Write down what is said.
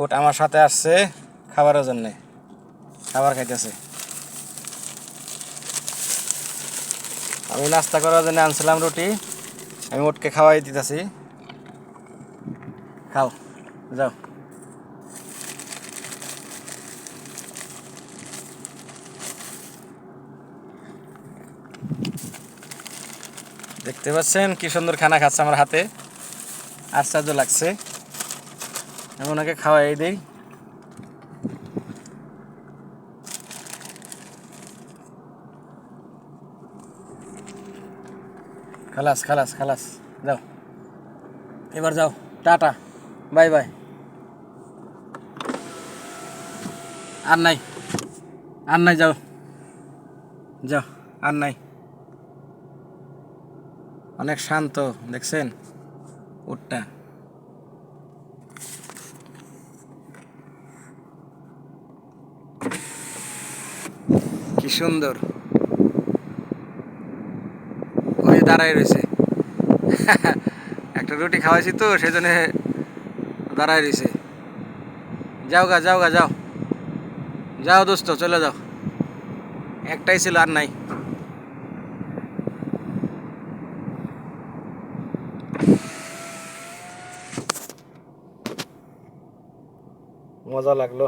ওট আমার সাথে আসছে, খাবারের জন্যে। খাবার খাইতেছে। আমি নাস্তা করার জন্য আনছিলাম রুটি, আমি ওটকে খাওয়াই দিতেছি। খাও, যাও। দেখতে পাচ্ছেন কি সুন্দর খানা খাচ্ছে আমার হাতে। আশ্চর্য লাগছে। আমি ওনাকে খাওয়াই দিই। খালাস খালাস খালাস, যাও। এবার যাও, টাটা, বাই বাই। আর নাই আর নাই, যাও। যাও, আর নাই। অনেক শান্ত, দেখছেন? উটটা। সুন্দর। ওই দাঁড়ায় রয়েছে। একটা রুটি খাওয়াইছি তো সেই জন্য দাঁড়ায় রয়েছে। যাও গা যাও গা, যাও। যাও দোস্ত, চলে যাও। একটাই ছিল আর নাই। মজা লাগল।